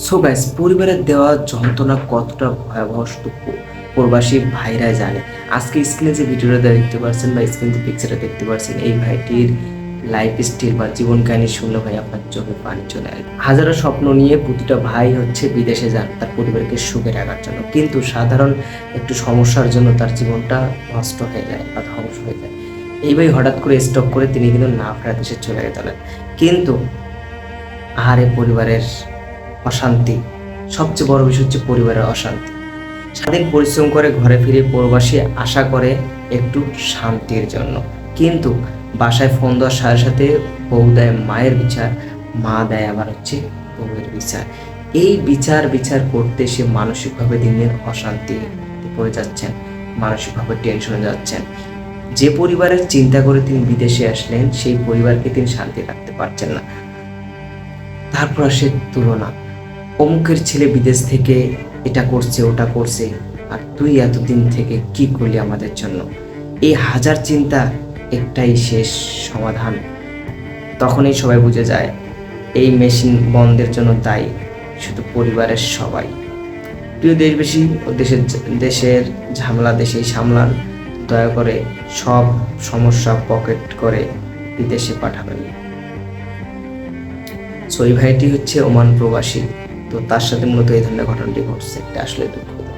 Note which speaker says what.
Speaker 1: So guys পরিবারের দেওয়া যন্ত্রণা কতটা ভয়াবহ প্রবাসী ভাইরাই জানে। আজকে স্ক্রিনে যে ভিডিওটা দেখতে পাচ্ছেন বা স্ক্রিনে যে পিকচারটা দেখতে পাচ্ছেন এই ভাইটির লাইফ স্টাইল বা জীবন কাহিনী শুনলে ভাই আপনার চোখে পানি চলে আসবে। হাজারো স্বপ্ন নিয়ে প্রতিটা ভাই হচ্ছে বিদেশে যান, তার পরিবারকে সুখে রাখার জন্য। কিন্তু সাধারণ একটু সমস্যার জন্য তার জীবনটা নষ্ট হয়ে যায় বা ধ্বংস হয়ে যায়। এই ভাই হঠাৎ করে স্টপ করে তিনি কিন্তু না ফেরা দেশে চলে গেলেন কিন্তু আহারে পরিবারের অশান্তি। সবচেয়ে বড় বিষয় হচ্ছে পরিবারের অশান্তি। সারাদিন পরিশ্রম করে ঘরে ফিরে প্রবাসী আশা করে একটু শান্তির জন্য। কিন্তু বাসায় ফোন দেওয়ার সাথে সাথে বউ দেয় মায়ের বিচার, মা দেয় আবার হচ্ছে বউয়ের বিচার। এই বিচার বিচার করতে সে মানসিকভাবে দিন দিন অশান্তি পড়ে যাচ্ছেন, মানসিকভাবে টেনশনে যাচ্ছেন। যে পরিবারের চিন্তা করে তিনি বিদেশে আসলেন, সেই পরিবারকে তিনি শান্তি রাখতে পারছেন না। তারপর আসে তুলনা। অমুকের ছেলে বিদেশ থেকে এটা করছে, ওটা করছে। আর তুই এতদিন থেকে কি করলি আমাদের জন্য? এই হাজার চিন্তা একটাই শেষ সমাধান। তখনই সবাই বুঝে যায়, এই মেশিন বন্ধের জন্য দায়ী শুধু পরিবারের সবাই। প্রিয় দেশবাসী ও দেশের দেশের ঝামেলা দেশেই সামলান। দয়া করে সব সমস্যা পকেট করে বিদেশে পাঠাবেন। সো এই ভাইটি হচ্ছে ওমান প্রবাসী। তো তার সাথে মূলত এই ধরনের ঘটনাটি ঘটছে। এটা আসলে দুঃখ।